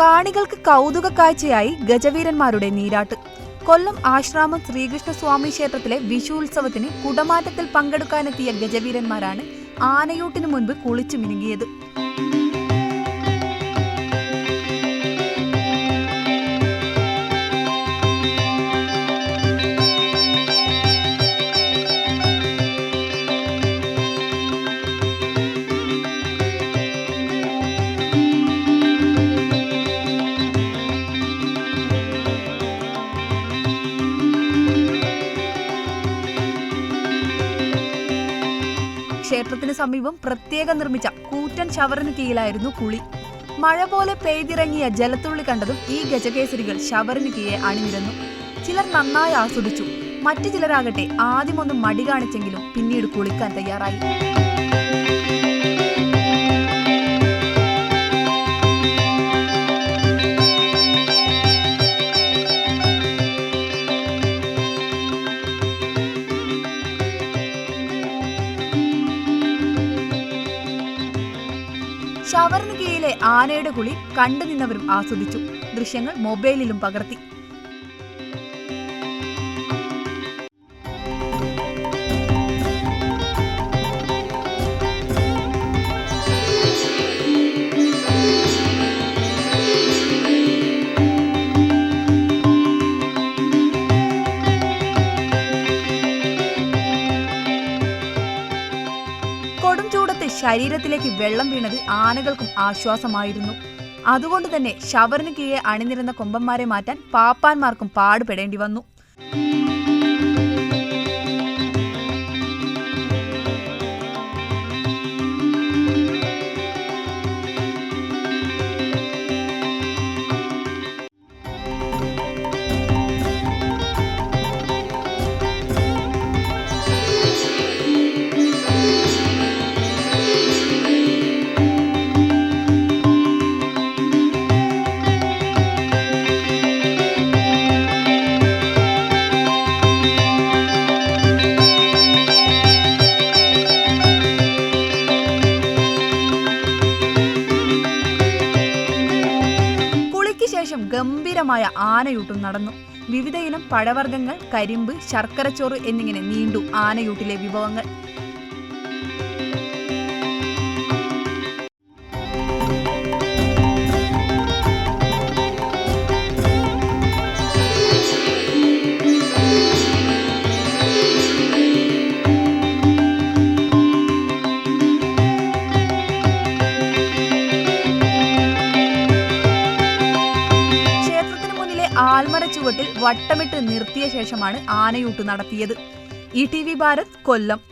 കാണികൾക്ക് കൗതുക കാഴ്ചയായി ഗജവീരന്മാരുടെ നീരാട്ട്. കൊല്ലം ആശ്രാമം ശ്രീകൃഷ്ണസ്വാമി ക്ഷേത്രത്തിലെ വിഷു ഉത്സവത്തിന് കുടമാറ്റത്തിൽ പങ്കെടുക്കാനെത്തിയ ഗജവീരന്മാരാണ് ആനയൂട്ടിനു മുൻപ് കുളിച്ചു മിനുങ്ങിയത് ക്ഷേത്രത്തിന് സമീപം പ്രത്യേകം നിർമ്മിച്ച കൂറ്റൻ ശവറിന് കീഴിലായിരുന്നു കുളി. മഴ പോലെ പെയ്തിറങ്ങിയ ജലത്തുള്ളി കണ്ടതും ഈ ഗജകേസരികൾ ശവറിന് കീഴെ അണിനിരന്നു. ചിലർ നന്നായി ആസ്വദിച്ചു. മറ്റു ചിലരാകട്ടെ ആദ്യമൊന്നും മടി കാണിച്ചെങ്കിലും പിന്നീട് കുളിക്കാൻ തയ്യാറായി. ഷവറിന് കീഴിലെ ആനയുടെ കുളി കണ്ടു നിന്നവരും ആസ്വദിച്ചു. ദൃശ്യങ്ങൾ മൊബൈലിലും പകർത്തി. കൊടും ശരീരത്തിലേക്ക് വെള്ളം വീണത് ആനകൾക്കും ആശ്വാസമായിരുന്നു. അതുകൊണ്ട് തന്നെ ഷവറിന് കീഴെ അണിനിരുന്ന കൊമ്പന്മാരെ മാറ്റാൻ പാപ്പാന്മാർക്കും പാടുപെടേണ്ടി വന്നു. ഗംഭീരമായ ആനയൂട്ടും നടന്നു. വിവിധയിനം പഴവർഗങ്ങൾ കരിമ്പ് ശർക്കരച്ചോറ് എന്നിങ്ങനെ നീണ്ടു ആനയൂട്ടിലെ വിഭവങ്ങൾ. ചുവട്ടിൽ വട്ടമിട്ട് നിർത്തിയ ശേഷമാണ് ആനയൂട്ട് നടത്തിയത്. E T V Bharat Kollam.